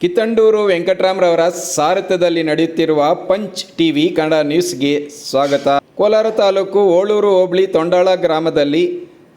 ಕಿತ್ತಂಡೂರು ವೆಂಕಟರಾಮ್ರವರ ಸಾರಥ್ಯದಲ್ಲಿ ನಡೆಯುತ್ತಿರುವ punch TV Kannada ನ್ಯೂಸ್ಗೆ ಸ್ವಾಗತ. ಕೋಲಾರ ತಾಲೂಕು ಓಳೂರು ಹೋಬಳಿ ತೊಂಡಾಳ ಗ್ರಾಮದಲ್ಲಿ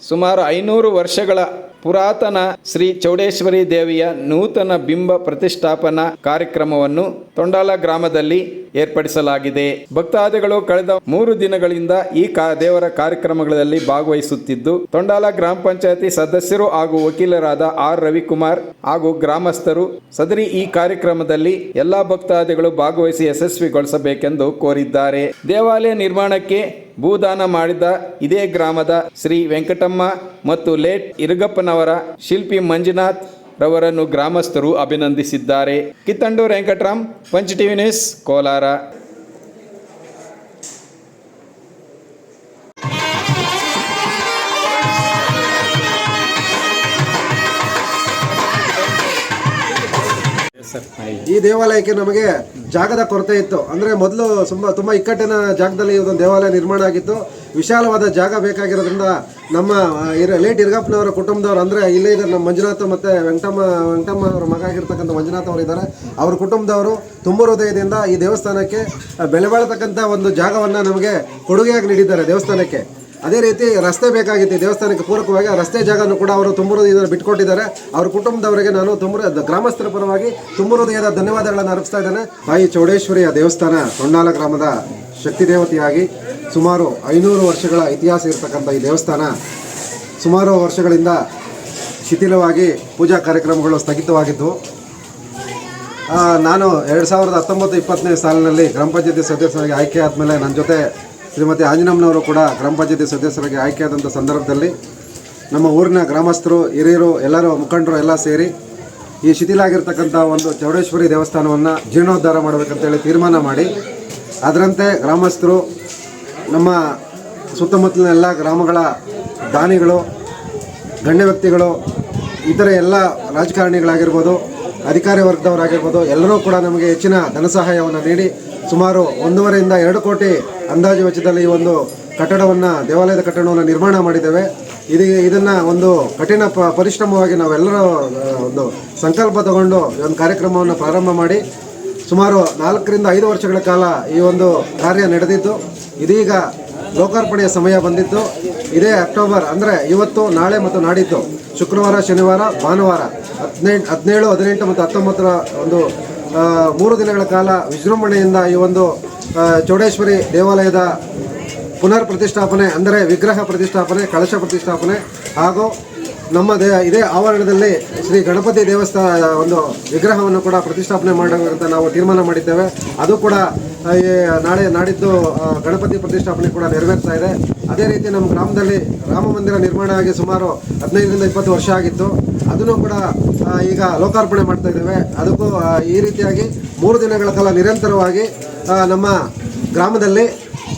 ಸುಮಾರು ಐನೂರು ವರ್ಷಗಳ ಪುರಾತನ ಶ್ರೀ ಚೌಡೇಶ್ವರಿ ದೇವಿಯ ನೂತನ ಬಿಂಬ ಪ್ರತಿಷ್ಠಾಪನಾ ಕಾರ್ಯಕ್ರಮವನ್ನು ತೊಂಡಾಲ ಗ್ರಾಮದಲ್ಲಿ ಏರ್ಪಡಿಸಲಾಗಿದೆ. ಭಕ್ತಾದಿಗಳು ಕಳೆದ ಮೂರು ದಿನಗಳಿಂದ ಈ ದೇವರ ಕಾರ್ಯಕ್ರಮಗಳಲ್ಲಿ ಭಾಗವಹಿಸುತ್ತಿದ್ದು, ತೊಂಡಾಲ ಗ್ರಾಮ ಪಂಚಾಯತಿ ಸದಸ್ಯರು ಹಾಗೂ ವಕೀಲರಾದ ಆರ್. ರವಿಕುಮಾರ್ ಹಾಗೂ ಗ್ರಾಮಸ್ಥರು ಸದರಿ ಈ ಕಾರ್ಯಕ್ರಮದಲ್ಲಿ ಎಲ್ಲಾ ಭಕ್ತಾದಿಗಳು ಭಾಗವಹಿಸಿ ಯಶಸ್ವಿಗೊಳಿಸಬೇಕೆಂದು ಕೋರಿದ್ದಾರೆ. ದೇವಾಲಯ ನಿರ್ಮಾಣಕ್ಕೆ ಭೂದಾನ ಮಾಡಿದ ಇದೇ ಗ್ರಾಮದ ಶ್ರೀ ವೆಂಕಟಮ್ಮ ಮತ್ತು ಲೇಟ್ ಇರುಗಪ್ಪನವರ ಶಿಲ್ಪಿ ಮಂಜುನಾಥ್ ರವರನ್ನು ಗ್ರಾಮಸ್ಥರು ಅಭಿನಂದಿಸಿದ್ದಾರೆ. Kittandur Venkataram punch TV news Kolar. ಈ ದೇವಾಲಯಕ್ಕೆ ನಮಗೆ ಜಾಗದ ಕೊರತೆ ಇತ್ತು. ಅಂದ್ರೆ ಮೊದಲು ತುಂಬಾ ತುಂಬಾ ಇಕ್ಕಟ್ಟಿನ ಜಾಗದಲ್ಲಿ ಇದೊಂದು ದೇವಾಲಯ ನಿರ್ಮಾಣ ಆಗಿತ್ತು. ವಿಶಾಲವಾದ ಜಾಗ ಬೇಕಾಗಿರೋದ್ರಿಂದ ನಮ್ಮ ಇರ ಲೇಟ್ ಇರ್ಗಪ್ಪನವರ ಕುಟುಂಬದವರು ಅಂದರೆ ಇಲ್ಲೇ ಇದ್ದಾರೆ ನಮ್ಮ ಮಂಜುನಾಥ ಮತ್ತು ವೆಂಕಟಮ್ಮ ವೆಂಕಟಮ್ಮ ಅವರ ಮಗ ಆಗಿರ್ತಕ್ಕಂಥ ಮಂಜುನಾಥ ಅವರು ಇದ್ದಾರೆ. ಅವ್ರ ಕುಟುಂಬದವರು ತುಂಬ ಹೃದಯದಿಂದ ಈ ದೇವಸ್ಥಾನಕ್ಕೆ ಆ, ಬೆಲೆ ಬಾಳ್ತಕ್ಕಂಥ ಒಂದು ಜಾಗವನ್ನು ನಮಗೆ ಕೊಡುಗೆಯಾಗಿ ನೀಡಿದ್ದಾರೆ ದೇವಸ್ಥಾನಕ್ಕೆ. ಅದೇ ರೀತಿ ರಸ್ತೆ ಬೇಕಾಗಿತ್ತು ದೇವಸ್ಥಾನಕ್ಕೆ ಪೂರಕವಾಗಿ ರಸ್ತೆ ಜಾಗನೂ ಕೂಡ ಅವರು ತುಂಬ ಬಿಟ್ಕೊಟ್ಟಿದ್ದಾರೆ. ಅವ್ರ ಕುಟುಂಬದವರಿಗೆ ನಾನು ತುಂಬ ಗ್ರಾಮಸ್ಥರ ಪರವಾಗಿ ತುಂಬ ಹೃದಯದ ಧನ್ಯವಾದಗಳನ್ನು ಅರ್ಪಿಸ್ತಾ ಇದ್ದೇನೆ. ತಾಯಿ ಚೌಡೇಶ್ವರಿಯ ದೇವಸ್ಥಾನ ಹೊನ್ನಾಲ ಗ್ರಾಮದ ಶಕ್ತಿ ದೇವತೆಯಾಗಿ ಸುಮಾರು ಐನೂರು ವರ್ಷಗಳ ಇತಿಹಾಸ ಇರತಕ್ಕಂಥ ಈ ದೇವಸ್ಥಾನ ಸುಮಾರು ವರ್ಷಗಳಿಂದ ಶಿಥಿಲವಾಗಿ ಪೂಜಾ ಕಾರ್ಯಕ್ರಮಗಳು ಸ್ಥಗಿತವಾಗಿದ್ದವು ನಾನು ಎರಡು ಸಾವಿರದ ಹತ್ತೊಂಬತ್ತು ಇಪ್ಪತ್ತನೇ ಸಾಲಿನಲ್ಲಿ ಗ್ರಾಮ ಪಂಚಾಯತಿ ಸದಸ್ಯರಾಗಿ ಆಯ್ಕೆ ಆದಮೇಲೆ ನನ್ನ ಜೊತೆ ಶ್ರೀಮತಿ ಆಂಜನಮ್ಮನವರು ಕೂಡ ಗ್ರಾಮ ಪಂಚಾಯತಿ ಸದಸ್ಯರಾಗಿ ಆಯ್ಕೆಯಾದಂಥ ಸಂದರ್ಭದಲ್ಲಿ ನಮ್ಮ ಊರಿನ ಗ್ರಾಮಸ್ಥರು, ಹಿರಿಯರು, ಎಲ್ಲರೂ ಮುಖಂಡರು ಎಲ್ಲ ಸೇರಿ ಈ ಶಿಥಿಲಾಗಿರ್ತಕ್ಕಂಥ ಒಂದು ಚೌಡೇಶ್ವರಿ ದೇವಸ್ಥಾನವನ್ನು ಜೀರ್ಣೋದ್ಧಾರ ಮಾಡಬೇಕಂತೇಳಿ ತೀರ್ಮಾನ ಮಾಡಿ, ಅದರಂತೆ ಗ್ರಾಮಸ್ಥರು ನಮ್ಮ ಸುತ್ತಮುತ್ತಲಿನ ಎಲ್ಲ ಗ್ರಾಮಗಳ ದಾನಿಗಳು, ಗಣ್ಯ ವ್ಯಕ್ತಿಗಳು, ಇತರ ಎಲ್ಲ ರಾಜಕಾರಣಿಗಳಾಗಿರ್ಬೋದು, ಅಧಿಕಾರಿ ವರ್ಗದವರಾಗಿರ್ಬೋದು, ಎಲ್ಲರೂ ಕೂಡ ನಮಗೆ ಹೆಚ್ಚಿನ ಧನ ಸಹಾಯವನ್ನು ನೀಡಿ ಸುಮಾರು ಒಂದೂವರೆಯಿಂದ ಎರಡು ಕೋಟಿ ಅಂದಾಜು ವೆಚ್ಚದಲ್ಲಿ ಈ ಒಂದು ಕಟ್ಟಡವನ್ನು, ದೇವಾಲಯದ ಕಟ್ಟಡವನ್ನು ನಿರ್ಮಾಣ ಮಾಡಿದ್ದೇವೆ. ಇದು ಇದನ್ನು ಒಂದು ಕಠಿಣ ಪ, ಪರಿಶ್ರಮವಾಗಿ ನಾವೆಲ್ಲರೂ ಒಂದು ಸಂಕಲ್ಪ ತಗೊಂಡು ಈ ಒಂದು ಕಾರ್ಯಕ್ರಮವನ್ನು ಪ್ರಾರಂಭ ಮಾಡಿ ಸುಮಾರು ನಾಲ್ಕರಿಂದ ಐದು ವರ್ಷಗಳ ಕಾಲ ಈ ಒಂದು ಕಾರ್ಯ ನಡೆದಿದ್ದು. ಇದೀಗ ಲೋಕಾರ್ಪಣೆಯ ಸಮಯ ಬಂದಿದ್ದು. ಇದೇ ಅಕ್ಟೋಬರ್ ಅಂದರೆ ಇವತ್ತು, ನಾಳೆ ಮತ್ತು ನಾಡಿದ್ದು. ಶುಕ್ರವಾರ, ಶನಿವಾರ, ಭಾನುವಾರ ಹದಿನೆಂಟು ಹದಿನೇಳು, ಹದಿನೆಂಟು ಮತ್ತು ಹತ್ತೊಂಬತ್ತರ ಒಂದು ಮೂರು ದಿನಗಳ ಕಾಲ ವಿಜೃಂಭಣೆಯಿಂದ ಈ ಒಂದು ಚೌಡೇಶ್ವರಿ ದೇವಾಲಯದ ಪುನರ್ ಪ್ರತಿಷ್ಠಾಪನೆ, ಅಂದರೆ ವಿಗ್ರಹ ಪ್ರತಿಷ್ಠಾಪನೆ, ಕಳಶ ಪ್ರತಿಷ್ಠಾಪನೆ ಹಾಗೂ ನಮ್ಮ ದೇ ಇದೇ. ಆವರಣದಲ್ಲಿ ಶ್ರೀ ಗಣಪತಿ ದೇವಸ್ಥಾನ ಒಂದು ವಿಗ್ರಹವನ್ನು ಕೂಡ ಪ್ರತಿಷ್ಠಾಪನೆ ಮಾಡುವಂತ ನಾವು ತೀರ್ಮಾನ ಮಾಡಿದ್ದೇವೆ. ಅದು ಕೂಡ ನಾಳೆ ನಾಡಿದ್ದು ಗಣಪತಿ ಪ್ರತಿಷ್ಠಾಪನೆ ಕೂಡ ನೆರವೇರ್ತಾ ಇದೆ. ಅದೇ ರೀತಿ ನಮ್ಮ ಗ್ರಾಮದಲ್ಲಿ ರಾಮ ಮಂದಿರ ನಿರ್ಮಾಣ ಆಗಿ ಸುಮಾರು ಹದಿನೈದರಿಂದ ಇಪ್ಪತ್ತು ವರ್ಷ ಆಗಿತ್ತು. ಅದನ್ನು ಕೂಡ ಈಗ ಲೋಕಾರ್ಪಣೆ ಮಾಡ್ತಾ ಇದ್ದೇವೆ. ಅದಕ್ಕೂ ಈ ರೀತಿಯಾಗಿ ಮೂರು ದಿನಗಳ ಕಾಲ ನಿರಂತರವಾಗಿ ನಮ್ಮ ಗ್ರಾಮದಲ್ಲಿ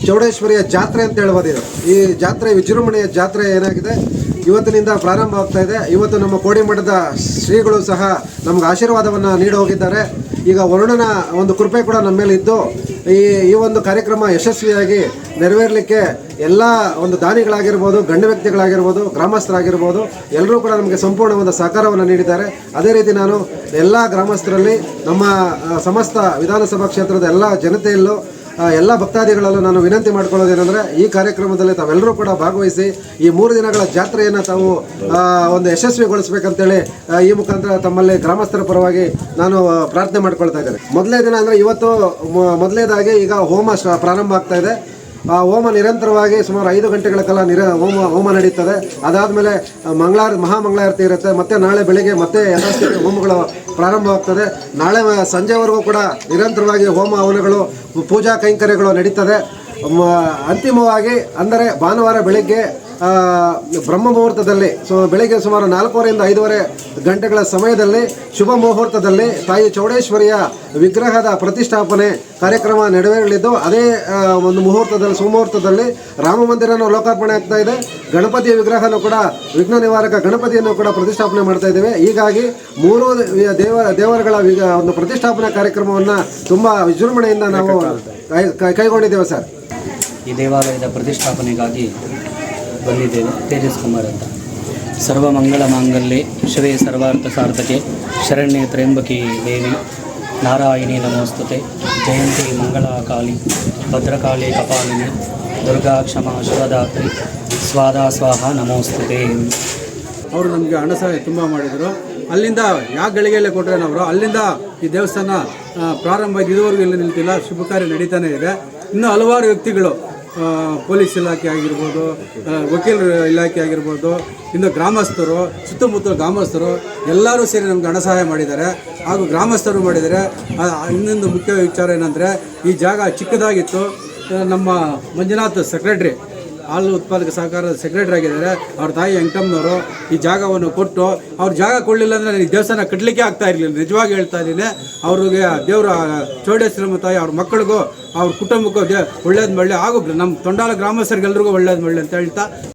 ಚೌಡೇಶ್ವರಿಯ ಜಾತ್ರೆ ಅಂತ ಹೇಳ್ಬೋದು ಈ ಜಾತ್ರೆ ವಿಜೃಂಭಣೆಯ ಜಾತ್ರೆ ಏನಾಗಿದೆ? ಇವತ್ತಿನಿಂದ ಪ್ರಾರಂಭ ಆಗ್ತಾ ಇದೆ. ಇವತ್ತು ನಮ್ಮ ಕೋಡಿಮಠದ ಶ್ರೀಗಳು ಸಹ ನಮ್ಗೆ ಆಶೀರ್ವಾದವನ್ನು ನೀಡಿ ಹೋಗಿದ್ದಾರೆ. ಈಗ ವರುಣನ ಒಂದು ಕೃಪೆ ಕೂಡ ನಮ್ಮ ಮೇಲೆ ಇದ್ದು, ಈ ಈ ಒಂದು ಕಾರ್ಯಕ್ರಮ ಯಶಸ್ವಿಯಾಗಿ ನೆರವೇರಲಿಕ್ಕೆ ಎಲ್ಲ ಒಂದು ದಾನಿಗಳಾಗಿರ್ಬೋದು ಗಣ್ಯ ವ್ಯಕ್ತಿಗಳಾಗಿರ್ಬೋದು, ಗ್ರಾಮಸ್ಥರಾಗಿರ್ಬೋದು ಎಲ್ಲರೂ ಕೂಡ ನಮಗೆ ಸಂಪೂರ್ಣವಾದ ಸಹಕಾರವನ್ನು ನೀಡಿದ್ದಾರೆ. ಅದೇ ರೀತಿ ನಾನು ಎಲ್ಲ ಗ್ರಾಮಸ್ಥರಲ್ಲಿ ನಮ್ಮ ಸಮಸ್ತ ವಿಧಾನಸಭಾ ಕ್ಷೇತ್ರದ ಎಲ್ಲ ಜನತೆಯಲ್ಲೂ ಎಲ್ಲ ಭಕ್ತಾದಿಗಳಲ್ಲೂ ನಾನು ವಿನಂತಿ ಮಾಡ್ಕೊಳ್ಳೋದೇನೆಂದರೆ ಈ ಕಾರ್ಯಕ್ರಮದಲ್ಲಿ ತಾವೆಲ್ಲರೂ ಕೂಡ ಭಾಗವಹಿಸಿ ಈ ಮೂರು ದಿನಗಳ ಜಾತ್ರೆಯನ್ನು ತಾವು ಒಂದು ಯಶಸ್ವಿಗೊಳಿಸ್ಬೇಕಂತೇಳಿ ಈ ಮುಖಾಂತರ ತಮ್ಮಲ್ಲಿ ಗ್ರಾಮಸ್ಥರ ಪರವಾಗಿ ನಾನು ಪ್ರಾರ್ಥನೆ ಮಾಡ್ಕೊಳ್ತಾ ಇದ್ದೇನೆ. ಮೊದಲೇ ದಿನ ಅಂದರೆ ಇವತ್ತು, ಮೊ- ಮೊದಲನೇದಾಗಿ ಈಗ ಹೋಮ ಪ್ರಾರಂಭ ಆಗ್ತಾ ಇದೆ. ಆ ಹೋಮ ನಿರಂತರವಾಗಿ ಸುಮಾರು ಐದು ಗಂಟೆಗಳ ಕಾಲ ನಿರ ಹೋಮ ಹೋಮ ನಡೀತದೆ. ಅದಾದಮೇಲೆ ಮಂಗಳಾರ, ಮಹಾಮಂಗಳಾರತಿ ಇರುತ್ತೆ. ಮತ್ತೆ ನಾಳೆ ಬೆಳಿಗ್ಗೆ ಮತ್ತೆ ಯಥಾಸ್ಥಿತಿ ಹೋಮಗಳು ಪ್ರಾರಂಭವಾಗ್ತದೆ. ನಾಳೆ ಸಂಜೆವರೆಗೂ ಕೂಡ ನಿರಂತರವಾಗಿ ಹೋಮ ಹವನಗಳು, ಪೂಜಾ ಕೈಂಕರ್ಯಗಳು ನಡೀತದೆ. ಅಂತಿಮವಾಗಿ ಅಂದರೆ ಭಾನುವಾರ ಬೆಳಿಗ್ಗೆ ಬ್ರಹ್ಮ ಮುಹೂರ್ತದಲ್ಲಿ ಸೊ ಬೆಳಗ್ಗೆ ಸುಮಾರು ನಾಲ್ಕೂವರೆಯಿಂದ ಐದೂವರೆ ಗಂಟೆಗಳ ಸಮಯದಲ್ಲಿ ಶುಭ ಮುಹೂರ್ತದಲ್ಲಿ ತಾಯಿ ಚೌಡೇಶ್ವರಿಯ ವಿಗ್ರಹದ ಪ್ರತಿಷ್ಠಾಪನೆ ಕಾರ್ಯಕ್ರಮ ನೆರವೇರಲಿದ್ದು ಅದೇ ಒಂದು ಮುಹೂರ್ತದಲ್ಲಿ ಸುಮುಹೂರ್ತದಲ್ಲಿ ರಾಮ ಮಂದಿರನೂ ಲೋಕಾರ್ಪಣೆ ಆಗ್ತಾ ಇದೆ. ಗಣಪತಿಯ ವಿಗ್ರಹನೂ ಕೂಡ ವಿಘ್ನ ನಿವಾರಕ ಗಣಪತಿಯನ್ನು ಕೂಡ ಪ್ರತಿಷ್ಠಾಪನೆ ಮಾಡ್ತಾ ಇದ್ದೇವೆ. ಹೀಗಾಗಿ ಮೂರು ದೇವ ದೇವರುಗಳ ಒಂದು ಪ್ರತಿಷ್ಠಾಪನಾ ಕಾರ್ಯಕ್ರಮವನ್ನು ತುಂಬ ವಿಜೃಂಭಣೆಯಿಂದ ನಾವು ಕೈಗೊಂಡಿದ್ದೇವೆ ಸರ್. ಈ ದೇವಾಲಯದ ಪ್ರತಿಷ್ಠಾಪನೆಗಾಗಿ ಬಂದಿದ್ದೇವೆ ತೇಜಸ್ ಕುಮಾರ್ ಅಂತ. ವಿಶ್ವದಿ ಸರ್ವಾರ್ಥ ಸಾರ್ಥಕೆ ಶರಣಿ ತ್ರೇಂಬಕಿ ದೇವಿ, ನಾರಾಯಣಿ ನಮೋಸ್ತುತೆ, ಜಯಂತಿ ಮಂಗಳಾಕಾಳಿ ಭದ್ರಕಾಳಿ ಕಪಾಲಿನಿ, ದುರ್ಗಾ ಕ್ಷಮ ಶಿವದಾತ್ರಿ, ಸ್ವಾದ ಸ್ವಾಹ ನಮೋಸ್ತುತೆ. ಅವರು ನಮಗೆ ಹಣ ಸಹಾಯ ತುಂಬ ಮಾಡಿದರು. ಅಲ್ಲಿಂದ ಯಾವ ಗಳಿಗೆಯಲ್ಲೇ ಕೊಟ್ಟರೆ ಅಲ್ಲಿಂದ ಈ ದೇವಸ್ಥಾನ ಪ್ರಾರಂಭ ಇದುವರೆಗೂ ಇಲ್ಲಿ ನಿಲ್ತಿಲ್ಲ ಶುಭ ಕಾರ್ಯ ನಡೀತಾನೆ ಇದೆ. ಇನ್ನೂ ಹಲವಾರು ವ್ಯಕ್ತಿಗಳು ಪೊಲೀಸ್ ಇಲಾಖೆ ಆಗಿರ್ಬೋದು ವಕೀಲರ ಇಲಾಖೆ ಆಗಿರ್ಬೋದು, ಇನ್ನು ಗ್ರಾಮಸ್ಥರು ಸುತ್ತಮುತ್ತ ಗ್ರಾಮಸ್ಥರು ಎಲ್ಲರೂ ಸೇರಿ ನಮ್ಗೆ ಹಣ ಸಹಾಯ ಮಾಡಿದ್ದಾರೆ. ಹಾಗೂ ಗ್ರಾಮಸ್ಥರು ಮಾಡಿದ್ದಾರೆ ಇನ್ನೊಂದು ಮುಖ್ಯ ವಿಚಾರ ಏನಂದರೆ, ಈ ಜಾಗ ಚಿಕ್ಕದಾಗಿತ್ತು. ನಮ್ಮ ಮಂಜುನಾಥ್ ಸೆಕ್ರೆಟ್ರಿ ಹಾಲು ಉತ್ಪಾದಕ ಸಹಕಾರದ ಸೆಕ್ರೆಟರಿ ಆಗಿದ್ದಾರೆ. ಅವ್ರ ತಾಯಿ ವೆಂಕಟಮ್ಮನವರು ಈ ಜಾಗವನ್ನು ಕೊಟ್ಟು ಅವ್ರ ಜಾಗ ಕೊಡಲಿಲ್ಲ ಅಂದರೆ ನನಗೆ ದೇವಸ್ಥಾನ ಕಟ್ಟಲಿಕ್ಕೆ ಆಗ್ತಾ ಇರಲಿಲ್ಲ. ನಿಜವಾಗಿ ಹೇಳ್ತಾ ಇದ್ದೀನಿ, ಅವ್ರಿಗೆ ದೇವರ ಚೌಡೇಶ್ವರಮ್ಮ ತಾಯಿ ಅವ್ರ ಮಕ್ಕಳಿಗೂ, ಅವ್ರ ಕುಟುಂಬಕ್ಕೂ ದೇ ಒಳ್ಳೇದು ಮಾಡಲಿ. ಹಾಗೂ ನಮ್ಮ ತೊಂಡಾಲ ಗ್ರಾಮಸ್ಥರಿಗೆಲ್ರಿಗೂ ಒಳ್ಳೇದು ಮಾಡಲಿ ಅಂತ ಹೇಳ್ತಾ